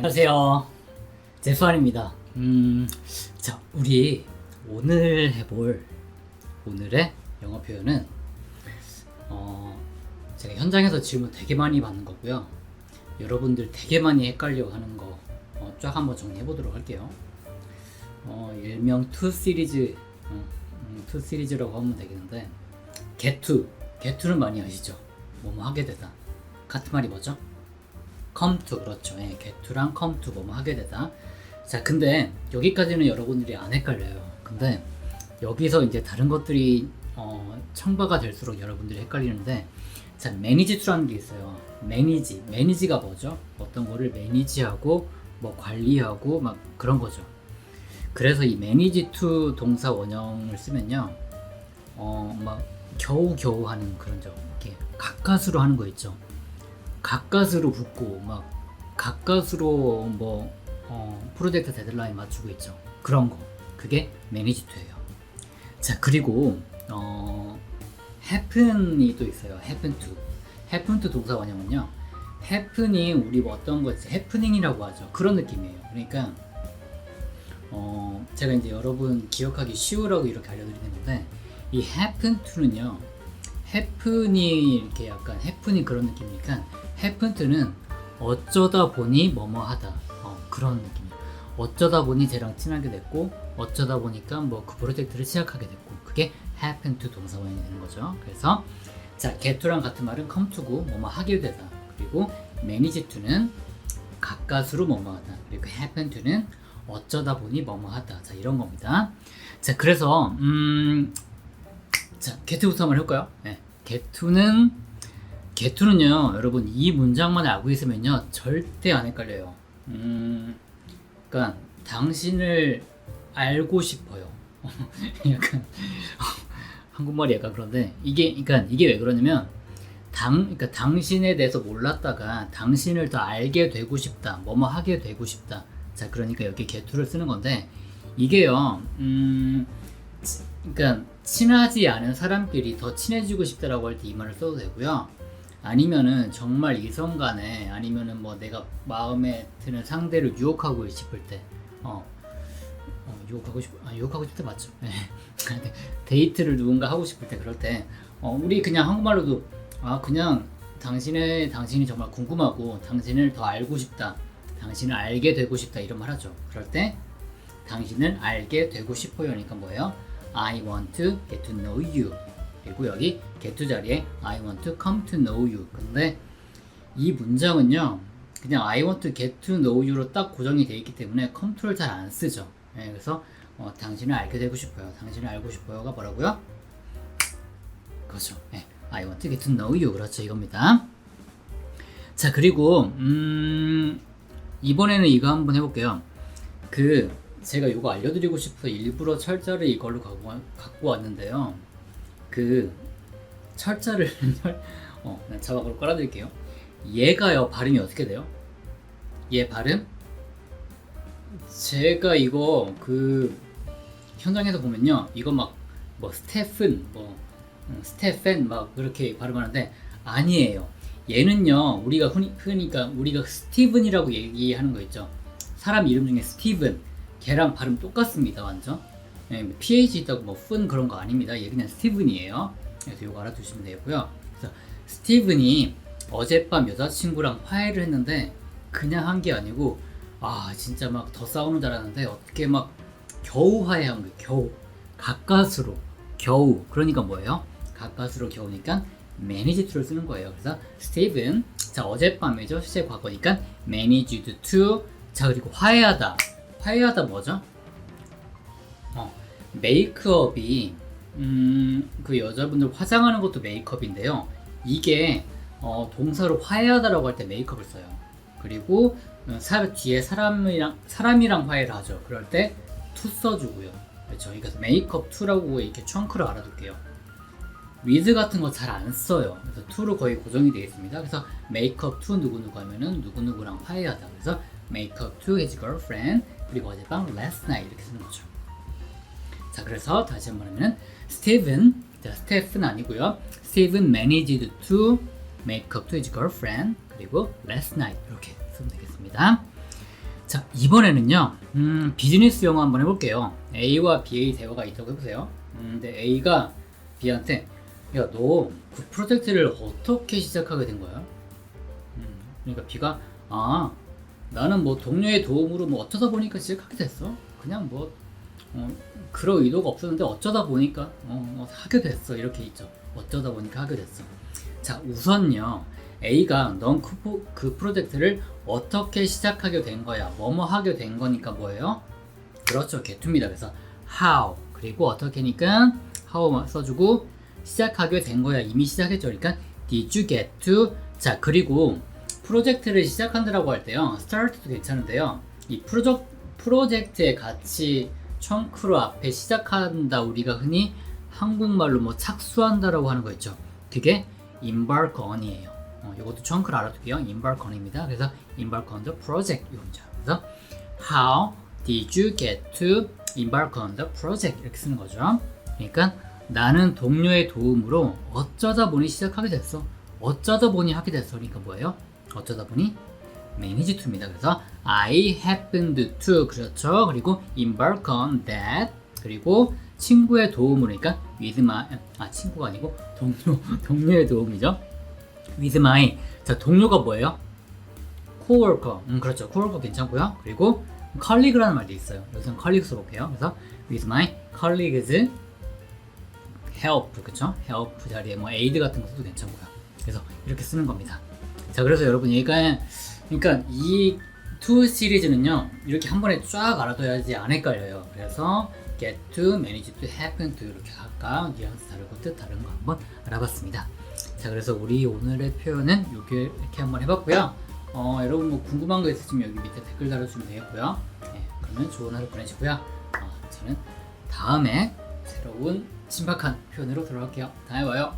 안녕하세요. 제수환입니다. 음, 자, 우리 오늘 해볼 오늘의 영어 표현은 어, 제가 현장에서 질문 되게 많이 받는 거고요. 여러분들 되게 많이 헷갈려 하는 거 어, 쫙 한번 정리해 보도록 할게요. 어, 일명 투 시리즈, 어, 음, 투 시리즈라고 하면 되겠는데, get to, get to는 많이 아시죠? 뭐뭐 하게 되다. 같은 말이 뭐죠? To 그렇죠. 예, get to 뭐뭐 하게 되다. 자, 근데 여기까지는 여러분들이 안 헷갈려요. 근데 여기서 이제 다른 것들이 어, 첨가가 될수록 여러분들이 헷갈리는데, 자, manage to라는 게 있어요. manage, manage가 뭐죠? 어떤 거를 manage하고 뭐 관리하고 막 그런 거죠. 그래서 이 manage to 동사 원형을 쓰면요, 어, 막 겨우 겨우 하는 그런 적, 이렇게 가까스로 하는 거 있죠. 가까스로 붙고 막 가까스로 뭐 어, 프로젝트 데드라인 맞추고 있죠. 그런 거. 그게 매니지 투예요. 자, 그리고 어 happen이 또 있어요. happen 동사 원형은요. happen이 우리 뭐 어떤 거지? happening이라고 하죠. 그런 느낌이에요. 그러니까 어 제가 이제 여러분 기억하기 쉬우라고 이렇게 알려드리는 건데 이 happen to는요. Happen이 이렇게 약간 happening 그런 느낌이니까 to는 어쩌다 보니 뭐뭐 하다 어, 그런 느낌이에요. 어쩌다 보니 쟤랑 친하게 됐고 어쩌다 보니까 뭐 그 프로젝트를 시작하게 됐고 그게 happen to 동사원이 되는 거죠. 그래서 자 get to랑 같은 말은 come to고 뭐뭐 하게 되다 그리고 manage to는 가까스로 뭐뭐 하다 그리고 happen to는 어쩌다 보니 뭐뭐 하다 자 이런 겁니다. 자 그래서 음 자, get부터 한번 해볼까요? 네. get는 get는요, 여러분 이 문장만 알고 있으면요 절대 안 헷갈려요. 음, 그러니까 당신을 알고 싶어요. 약간 한국말이 약간 그런데 이게 그러니까 이게 왜 그러냐면 당 그러니까 당신에 대해서 몰랐다가 당신을 더 알게 되고 싶다, 뭐뭐 하게 되고 싶다. 자, 그러니까 여기 get를 쓰는 건데 이게요, 음. 그러니까 친하지 않은 사람끼리 더 친해지고 싶다라고 할 때 이 말을 써도 되고요. 아니면은 정말 이성 간에 아니면은 뭐 내가 마음에 드는 상대를 유혹하고 싶을 때, 어, 어 유혹하고 싶, 아 유혹하고 싶을 때 맞죠? 네. 데이트를 누군가 하고 싶을 때 그럴 때, 어 우리 그냥 한국말로도 아 그냥 당신의 당신이 정말 궁금하고 당신을 더 알고 싶다, 당신을 알게 되고 싶다 이런 말 하죠. 그럴 때 당신을 알게 되고 싶어요니까 뭐예요? I want to get to know you. 그리고 여기 get to 자리에 I want to come to know you. 근데 이 문장은요, 그냥 I want to get to know you로 딱 고정이 되어 있기 때문에 to를 잘안 쓰죠. 예, 그래서 어, 당신을 알게 되고 싶어요. 당신을 알고 싶어요가 뭐라고요? 그렇죠. 예, I want to get to know you. 그렇죠. 이겁니다. 자, 그리고 음, 이번에는 이거 한번 해볼게요. 그 제가 이거 알려드리고 싶어서 일부러 철자를 이걸로 갖고, 와- 갖고 왔는데요. 그 철자를 어, 네, 자막으로 깔아드릴게요. 얘가요 발음이 어떻게 돼요? 얘 발음? 제가 이거 그 현장에서 보면요, 이거 막 뭐 스테픈, 뭐 음, 스테펜 막 그렇게 발음하는데 아니에요. 얘는요 우리가 흔히 흔히가 우리가 스티븐이라고 얘기하는 거 있죠. 사람 이름 중에 스티븐 걔랑 발음 똑같습니다 완전. 예, 뭐 PH 있다고 뭐 푼 그런 거 아닙니다. 얘 그냥 스티븐이에요. 그래서 이거 알아두시면 되고요. 그래서 스티븐이 어젯밤 여자친구랑 화해를 했는데 그냥 한 게 아니고 아 진짜 막 더 싸우는 줄 알았는데 어떻게 막 겨우 화해한 거예요 겨우. 가까스로 겨우. 그러니까 뭐예요? 가까스로 겨우니까 managed to를 쓰는 거예요. 그래서 스티븐 자 어젯밤이죠. 시제 과거니까 managed to. 자 그리고 화해하다 화해하다 뭐죠? 어, 메이크업이 음, 그 여자분들 화장하는 것도 메이크업인데요. 이게 어, 동사로 화해하다라고 할 때 메이크업을 써요. 그리고 어, 사, 뒤에 사람이랑 사람이랑 화해를 하죠. 그럴 때 to 써주고요. 그렇죠. 그래서 메이크업 to라고 이렇게 trun크를 알아둘게요. with 같은 거 잘 안 써요. 그래서 to로 거의 고정이 되어 있습니다. 그래서 메이크업 to 누구누구 하면은 누구누구랑 화해하다. 그래서 메이크업 to his girlfriend 그리고 어젯밤 last night 이렇게 쓰는 거죠. 자 그래서 다시 한번 하면 스티븐 자 스테픈 아니고요. 스티븐 managed to make up to his girlfriend 그리고 last night 이렇게 쓰면 되겠습니다. 자 이번에는요 음, 비즈니스 영어 한번 해볼게요 A와 B의 대화가 있다고 해보세요 음, 근데 A가 B한테 야 너 그 프로젝트를 어떻게 시작하게 된 거야? 음, 그러니까 B가 아 나는 뭐 동료의 도움으로 뭐 어쩌다 보니까 시작하게 됐어. 그냥 뭐 어, 그럴 의도가 없었는데 어쩌다 보니까 어, 어, 하게 됐어. 이렇게 있죠. 어쩌다 보니까 하게 됐어. 자 우선요. A가 넌 그, 프로젝트를 어떻게 시작하게 된 거야? 뭐뭐 하게 된 거니까 뭐예요? 그렇죠. Get입니다. 그래서 how. 그리고 어떻게니까? how 써주고 시작하게 된 거야. 이미 시작했죠. 그러니까 did you get to? 자 그리고 프로젝트를 시작한다라고 할 때요 start도 괜찮은데요. 이 프로젝, 프로젝트의 같이 청크로 앞에 시작한다 우리가 흔히 한국말로 뭐 착수한다라고 하는 거 있죠. 그게 embark on이에요. 어, 이것도 청크를 알아두게요. embark on입니다. 그래서 embark on the project 이겁니다 그래서 how did you get to embark on the project 이렇게 쓰는 거죠. 그러니까 나는 동료의 도움으로 어쩌다 보니 시작하게 됐어. 어쩌다 보니 하게 됐어. 그러니까 뭐예요 어쩌다 보니 manage to입니다. 그래서 I happened to 그렇죠. 그리고 embark on that 그리고 친구의 도움으로 그러니까 with my 아 친구가 아니고 동료 동료의 도움이죠. with my 자 동료가 뭐예요? coworker 음 그렇죠. coworker 괜찮고요. 그리고 colleague라는 말도 있어요. 여기서 colleague 써볼게요. 그래서 with my colleagues help 그렇죠? help 자리에 뭐 aid 같은 것도 괜찮고요. 그래서 이렇게 쓰는 겁니다. 자 그래서 여러분 얘가 그러니까 이 to 시리즈는요 이렇게 한 번에 쫙 알아둬야지 안 헷갈려요. 그래서 get to, manage to, happen to 이렇게 각각 뉘앙스 다르고 뜻 다른 거 한번 알아봤습니다. 자 그래서 우리 오늘의 표현은 이렇게, 이렇게 한번 해봤고요. 어, 여러분 뭐 궁금한 거 있으시면 여기 밑에 댓글 달아주시면 되겠고요. 네, 그러면 좋은 하루 보내시고요. 어, 저는 다음에 새로운 신박한 표현으로 돌아올게요. 다음에 봐요